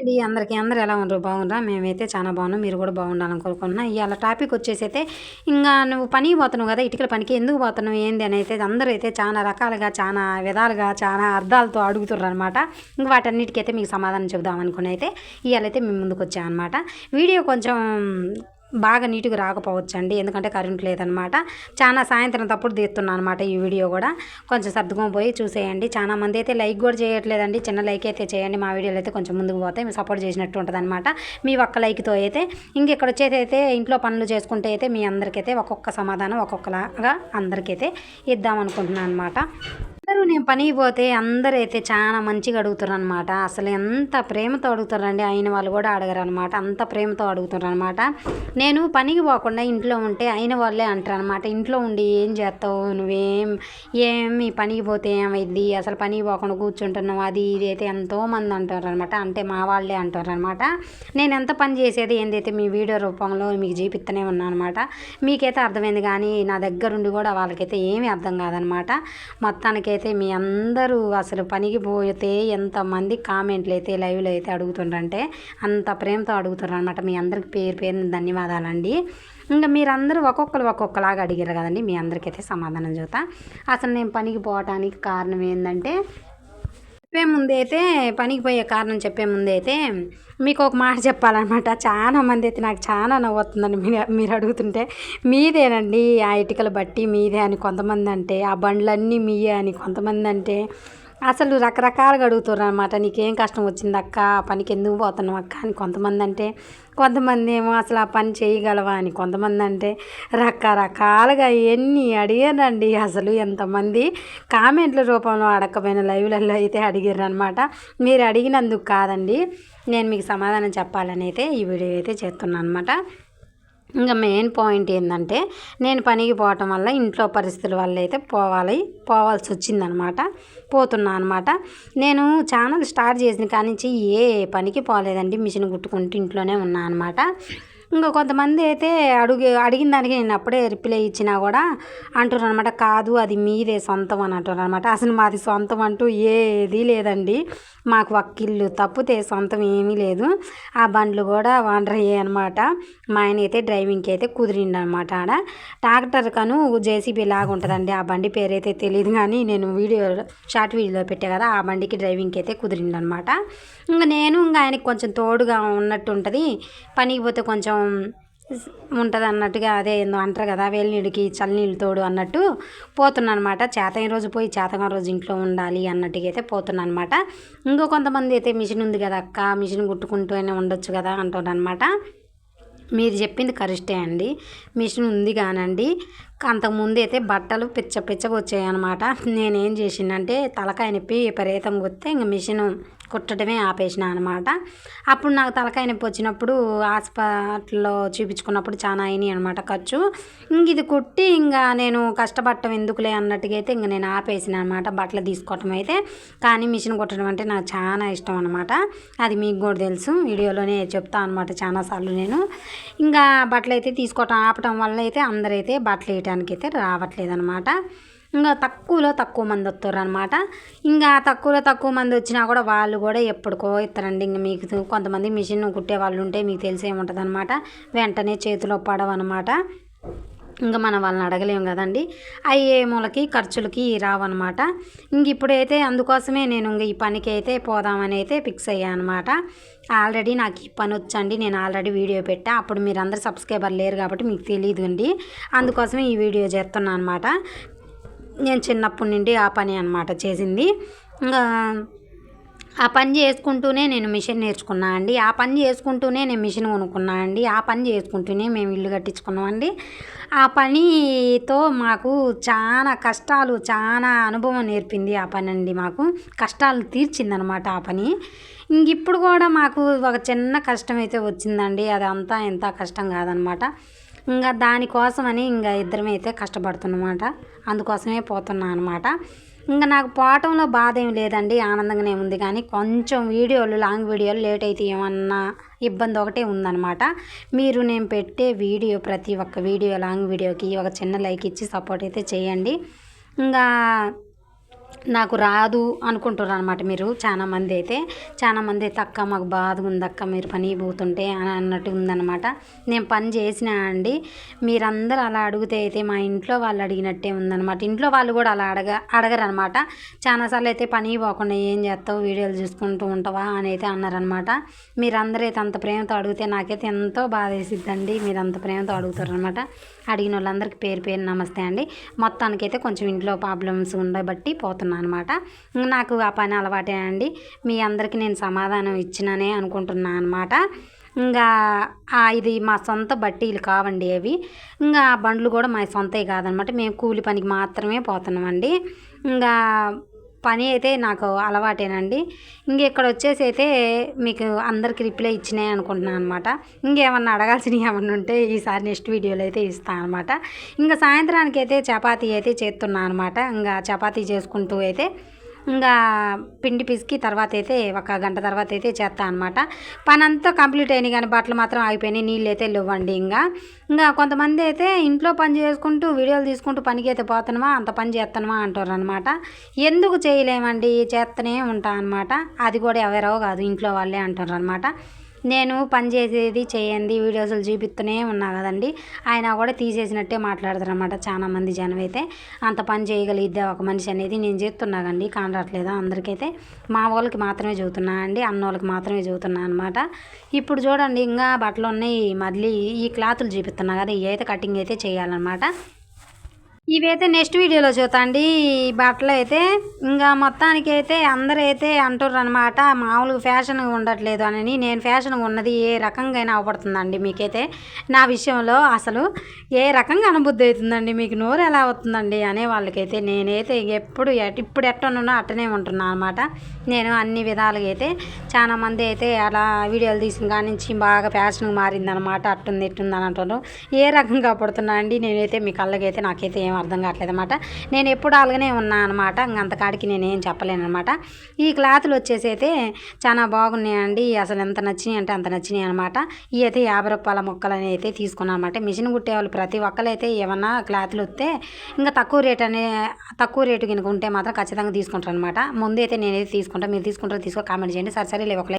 అండి. అందరికీ అందరూ ఎలా ఉన్నారు? బాగున్నారా? మేమైతే చాలా బాగున్నాం. మీరు కూడా బాగుండాలని కోరుకుంటున్నా. ఇవాళ టాపిక్ వచ్చేసి అయితే ఇంకా నువ్వు పనికి పోతున్నావు కదా ఇటుకల పనికి ఎందుకు పోతున్నావు ఏంది అని అయితే అందరూ అయితే చాలా రకాలుగా చాలా విధాలుగా చాలా అర్థాలతో అడుగుతుర్రు అనమాట ఇంక వాటన్నిటికైతే మీకు సమాధానం చెబుదాం అనుకుని అయితే ఇవాళ అయితే మేము ముందుకు వచ్చామన్నమాట. వీడియో కొంచెం బాగా నీట్గా రాకపోవచ్చు అండి ఎందుకంటే కరెంట్ లేదనమాట. చాలా సాయంత్రం తప్పుడు తీస్తున్నాను అనమాట ఈ వీడియో కూడా. కొంచెం సర్దుకొని పోయి చూసేయండి. చాలా మంది అయితే లైక్ కూడా చేయట్లేదండి. చిన్న లైక్ అయితే చేయండి. మా వీడియోలు అయితే కొంచెం ముందుకు పోతే మీ సపోర్ట్ చేసినట్టు ఉంటుంది అనమాట మీ ఒక్క లైక్తో అయితే ఇంకెక్కడ వచ్చేది అయితే ఇంట్లో పనులు చేసుకుంటే అయితే మీ అందరికైతే ఒక్కొక్క సమాధానం ఒక్కొక్కలాగా అందరికైతే ఇద్దామనుకుంటున్నాను అనమాట నేను పనికిపోతే అందరూ అయితే చాలా మంచిగా అడుగుతారు అనమాట అసలు ఎంత ప్రేమతో అడుగుతారండి అయిన వాళ్ళు కూడా అడగరు అనమాట అంత ప్రేమతో అడుగుతారు అనమాట నేను పనికి పోకుండా ఇంట్లో ఉంటే అయిన వాళ్ళే అంటారు అనమాట ఇంట్లో ఉండి ఏం చేస్తావు? నువ్వేం ఏమి పనికి పోతే ఏమైంది? అసలు పనికి పోకుండా కూర్చుంటున్నావు? అది ఇది అయితే ఎంతోమంది అంటారు అనమాట అంటే మా వాళ్ళే అంటారు అనమాట నేను ఎంత పని చేసేది ఏందైతే మీ వీడియో రూపంలో మీకు చూపిస్తూనే ఉన్నాను అనమాట మీకైతే అర్థమైంది కానీ నా దగ్గరుండి కూడా వాళ్ళకైతే ఏమీ అర్థం కాదనమాట మొత్తానికైతే మీ అందరూ అసలు పనికి పోతే ఎంతమంది కామెంట్లు అయితే లైవ్లో అయితే అడుగుతుండ్రంటే అంత ప్రేమతో అడుగుతున్నారు అనమాట మీ అందరికి పేరు పేరు ధన్యవాదాలండి. ఇంకా మీరందరూ ఒక్కొక్కరు ఒక్కొక్కలాగా అడిగారు కదండి. మీ అందరికైతే సమాధానం చూతా అసలు నేను పనికి పోవటానికి కారణం ఏంటంటే చెప్పే ముందే అయితే పనికి పోయే కారణం చెప్పే ముందే అయితే మీకు ఒక మాట చెప్పాలన్నమాట. చాలా మంది అయితే నాకు చాలా నవ్వుతుందని మీరు మీరు అడుగుతుంటే మీదేనండి ఆ ఇటుకలు బట్టి మీదే అని కొంతమంది అంటే ఆ బండ్లన్నీ మీయే అని కొంతమంది అంటే అసలు రకరకాలుగా అడుగుతారు అనమాట నీకేం కష్టం వచ్చింది అక్క? ఆ పనికి ఎందుకు పోతున్నావు అక్క? అని కొంతమంది అంటే కొంతమంది ఏమో అసలు ఆ పని చేయగలవా అని కొంతమంది అంటే రకరకాలుగా ఎన్ని అడిగారండి అసలు ఎంతమంది కామెంట్ల రూపంలో అడగకపోయిన లైవ్లలో అయితే అడిగారు అనమాట మీరు అడిగినందుకు కాదండి. నేను మీకు సమాధానం చెప్పాలని అయితే ఈ వీడియో అయితే చేస్తున్నాను అనమాట ఇంకా మెయిన్ పాయింట్ ఏంటంటే నేను పనికి పోవటం వల్ల ఇంట్లో పరిస్థితుల వల్ల అయితే పోవాలి పోవాల్సి వచ్చిందనమాట పోతున్నా అనమాట. నేను ఛానల్ స్టార్ట్ చేసిన కానించి ఏ పనికి పోలేదండి మిషన్ కుట్టుకుంటూ ఇంట్లోనే ఉన్నా అనమాట. ఇంకా కొంతమంది అయితే అడుగు అడిగిన దానికి నేను అప్పుడే రిప్లై ఇచ్చినా కూడా అంటారు అనమాట కాదు అది మీదే సొంతం అని అంటారు అనమాట అసలు మాది సొంతం అంటూ ఏది లేదండి. మాకు ఒక్కిల్లు తప్పితే సొంతం ఏమీ లేదు. ఆ బండ్లు కూడా వాండర్ అయ్యాయి అనమాట మా ఆయన అయితే డ్రైవింగ్కి అయితే కుదిరిండనమాట ఆడ. ట్రాక్టర్ కను జేసీబీ లాగా ఉంటుందండి. ఆ బండి పేరు అయితే తెలియదు కానీ నేను వీడియో షార్ట్ వీడియోలో పెట్టా కదా ఆ బండికి డ్రైవింగ్కి అయితే కుదిరిండనమాట ఇంకా నేను ఇంకా ఆయనకి కొంచెం తోడుగా ఉన్నట్టు ఉంటుంది పనికి పోతే కొంచెం ఉంటుంది అన్నట్టుగా అదే ఏందో అంటారు కదా వేలినీడికి చల్లనీళ్ళు తోడు అన్నట్టు పోతున్నాను అనమాట చేతన రోజు పోయి చేతగా రోజు ఇంట్లో ఉండాలి అన్నట్టుగా అయితే పోతున్నాను అనమాట ఇంకో కొంతమంది అయితే మిషన్ ఉంది కదా అక్క మిషన్ కుట్టుకుంటూనే ఉండొచ్చు కదా అంటారు అనమాట మీరు చెప్పింది కరెక్టే అండి. మిషన్ ఉంది కానండి. అంతకుముందు అయితే బట్టలు పిచ్చ పిచ్చగా వచ్చాయి అనమాట నేనేం చేసిందంటే తలకాయ నొప్పి విపరీతంగా వస్తే ఇంక మిషన్ కుట్టడమే ఆపేసిన అనమాట అప్పుడు నాకు తలకాయ నొప్పి వచ్చినప్పుడు హాస్పిటల్లో చూపించుకున్నప్పుడు చాలా అయినాయి అనమాట ఖర్చు. ఇంక ఇది కుట్టి ఇంకా నేను కష్టపడటం ఎందుకులే అన్నట్టుగా అయితే ఇంక నేను ఆపేసిన అనమాట బట్టలు తీసుకోవటం అయితే. కానీ మిషన్ కుట్టడం అంటే నాకు చాలా ఇష్టం అనమాట అది మీకు కూడా తెలుసు. వీడియోలోనే చెప్తా అనమాట చాలాసార్లు నేను. ఇంకా బట్టలు అయితే తీసుకోవటం ఆపటం వల్ల అయితే అందరైతే బట్టలు వేయటానికి అయితే రావట్లేదు అనమాట ఇంకా తక్కువలో తక్కువ మంది వస్తారు అనమాట ఇంకా తక్కువలో తక్కువ మంది వచ్చినా కూడా వాళ్ళు కూడా ఎప్పటికో ఇస్తారండి. ఇంకా మీకు కొంతమంది మిషన్ కుట్టే వాళ్ళు ఉంటే మీకు తెలిసే ఉంటుంది అనమాట వెంటనే చేతిలో పడవన్నమాట. ఇంకా మనం వాళ్ళని అడగలేము కదండి. అయ్యే మూలకి ఖర్చులకి రావన్నమాట. ఇంక ఇప్పుడైతే అందుకోసమే నేను ఇంక ఈ పనికి అయితే పోదామని అయితే ఫిక్స్ అయ్యాను అనమాట ఆల్రెడీ నాకు ఈ పని వచ్చండి. నేను ఆల్రెడీ వీడియో పెట్టా. అప్పుడు మీరు అందరు సబ్స్క్రైబర్ లేరు కాబట్టి మీకు తెలియదు అండి అందుకోసమే ఈ వీడియో చేస్తున్నాను అనమాట నేను చిన్నప్పటి నుండి ఆ పని అనమాట చేసింది. ఇంకా ఆ పని చేసుకుంటూనే నేను మిషన్ నేర్చుకున్నా అండి. ఆ పని చేసుకుంటూనే నేను మిషన్ కొనుక్కున్నా అండి. ఆ పని చేసుకుంటూనే మేము ఇల్లు కట్టించుకున్నామండి ఆ పనితో మాకు చాలా కష్టాలు చాలా అనుభవం నేర్పింది ఆ పని అండి మాకు. కష్టాలు తీర్చిందనమాట ఆ పని. ఇంక ఇప్పుడు కూడా మాకు ఒక చిన్న కష్టం అయితే వచ్చిందండి. అదంతా ఎంత కష్టం కాదనమాట ఇంకా దానికోసమని ఇంకా ఇద్దరమైతే కష్టపడుతున్నమాట. అందుకోసమే పోతున్నా అనమాట ఇంకా నాకు పోవటంలో బాధ ఏం లేదండి ఆనందంగానే ఉంది. కానీ కొంచెం వీడియోలు లాంగ్ వీడియోలు లేట్ అయితే ఏమన్నా ఇబ్బంది ఒకటే ఉందన్నమాట. మీరు నేను పెట్టే వీడియో ప్రతి ఒక్క వీడియో లాంగ్ వీడియోకి ఒక చిన్న లైక్ ఇచ్చి సపోర్ట్ అయితే చేయండి. ఇంకా నాకు రాదు అనుకుంటారు అనమాట మీరు. చాలా మంది అయితే. చాలా మంది అయితే అక్క మాకు బాధగా ఉంది అక్క మీరు పని పోతుంటే అని అన్నట్టు ఉందన్నమాట. నేను పని చేసినా అండి మీరందరూ అలా అడిగితే అయితే మా ఇంట్లో వాళ్ళు అడిగినట్టే ఉందన్నమాట. ఇంట్లో వాళ్ళు కూడా అలా అడగ అడగరు అనమాట చాలాసార్లు అయితే పని పోకుండా ఏం చేస్తావు వీడియోలు చూసుకుంటూ ఉంటావా అని అయితే అన్నారనమాట మీరందరూ అయితే అంత ప్రేమతో అడిగితే నాకైతే ఎంతో బాధ వేసిద్దండి మీరు అంత ప్రేమతో అడుగుతారు అనమాట అడిగిన వాళ్ళందరికీ పేరు పేరు నమస్తే అండి. మొత్తానికైతే కొంచెం ఇంట్లో ప్రాబ్లమ్స్ ఉండబట్టి పోతున్నాను అనమాట నాకు ఆ పని అలవాటే అండి. మీ అందరికీ నేను సమాధానం ఇచ్చిననే అనుకుంటున్నాను అనమాట. ఇంకా ఇది మా సొంత బట్టీలు కావండి అవి. ఇంకా ఆ బండ్లు కూడా మా సొంతవి కాదనమాట. మేము కూలి పనికి మాత్రమే పోతున్నామండి. ఇంకా పని అయితే నాకు అలవాటేనండి. ఇంక ఇక్కడ వచ్చేసి అయితే మీకు అందరికి రిప్లై ఇచ్చినాయి అనుకుంటున్నాను అనమాట ఇంకేమన్నా అడగాల్సినవి ఏమన్నా ఉంటే ఈసారి నెక్స్ట్ వీడియోలో అయితే ఇస్తాను అనమాట ఇంకా సాయంత్రానికి అయితే చపాతీ అయితే చేస్తున్నాను అనమాట ఇంకా చపాతీ చేసుకుంటూ అయితే ఇంకా పిండి పిసికి తర్వాత అయితే ఒక గంట తర్వాత అయితే చేస్తాను అనమాట పని అంతా కంప్లీట్ అయినాయి కానీ బట్టలు మాత్రం ఆగిపోయినాయి నీళ్ళు అయితే లేవండి ఇంకా. ఇంకా కొంతమంది అయితే ఇంట్లో పని చేసుకుంటూ వీడియోలు తీసుకుంటూ పనికి అయితే పోతున్నామా అంత పని చేస్తున్నామా అంటారు అనమాట ఎందుకు చేయలేమండి? చేస్తూనే ఉంటాను అనమాట అది కూడా ఎవరో కాదు ఇంట్లో వాళ్ళే అంటారు అనమాట నేను పని చేసేది చేయండి వీడియోస్లు చూపిస్తూనే ఉన్నా కదండి. ఆయన కూడా తీసేసినట్టే మాట్లాడతారు అనమాట చాలా మంది జనం అయితే అంత పని చేయగలిగిద్దా ఒక మనిషి అనేది నేను చెప్తున్నా కండి కానరాట్లేదా అందరికైతే. మా వాళ్ళకి మాత్రమే చదువుతున్నా అండి అన్న వాళ్ళకి మాత్రమే చదువుతున్నా అనమాట ఇప్పుడు చూడండి ఇంకా బట్టలు ఉన్నాయి మళ్ళీ ఈ క్లాతులు చూపిస్తున్నా కదా ఇవి అయితే కటింగ్ అయితే చేయాలన్నమాట. ఇవైతే నెక్స్ట్ వీడియోలో చూద్దాండి ఈ బట్టలు అయితే ఇంకా మొత్తానికి అయితే అందరూ అయితే అంటుర్రు అనమాట మామూలుగా ఫ్యాషన్గా ఉండట్లేదు అని నేను ఫ్యాషన్గా ఉన్నది ఏ రకంగా అవపడుతుందండి మీకైతే నా విషయంలో. అసలు ఏ రకంగా అనుబుద్ధి అవుతుందండి? మీకు నోరు ఎలా అవుతుందండి? అనే వాళ్ళకైతే నేనైతే ఎప్పుడు ఇప్పుడు ఎట్టనున్నా అట్టనే ఉంటున్నాను అనమాట నేను అన్ని విధాలుగా అయితే చాలా మంది అయితే అలా వీడియోలు తీసిన కాడి నుంచి బాగా ఫ్యాషన్గా మారిందనమాట అట్టుంది ఇట్టుంది అని అంటున్నారు ఏ రకంగా పడుతున్నా అండి నేనైతే మీ కళ్ళకైతే నాకైతే ఏం అర్థం కావట్లేదు అనమాట నేను ఎప్పుడు అలాగనే ఉన్నా అనమాట అంతకాడికి నేనేం చెప్పలేను అనమాట ఈ క్లాతులు వచ్చేసి అయితే చాలా బాగున్నాయండి. అసలు ఎంత నచ్చినాయి అంటే అంత నచ్చినాయి అనమాట ఇవి అయితే యాభై రూపాయల ముక్కలు అని అయితే తీసుకున్నాను అనమాట మిషన్ కుట్టే వాళ్ళు ప్రతి ఒక్కరైతే ఏమన్నా క్లాతులు వస్తే ఇంకా తక్కువ రేట్ అనే తక్కువ రేటు కనుక ఉంటే మాత్రం ఖచ్చితంగా తీసుకుంటారు అనమాట ముందు అయితే నేనైతే తీసుకుంటాను మీరు తీసుకుంటారో తీసుకో కామెంట్ చేయండి. సరే సరే లేవు.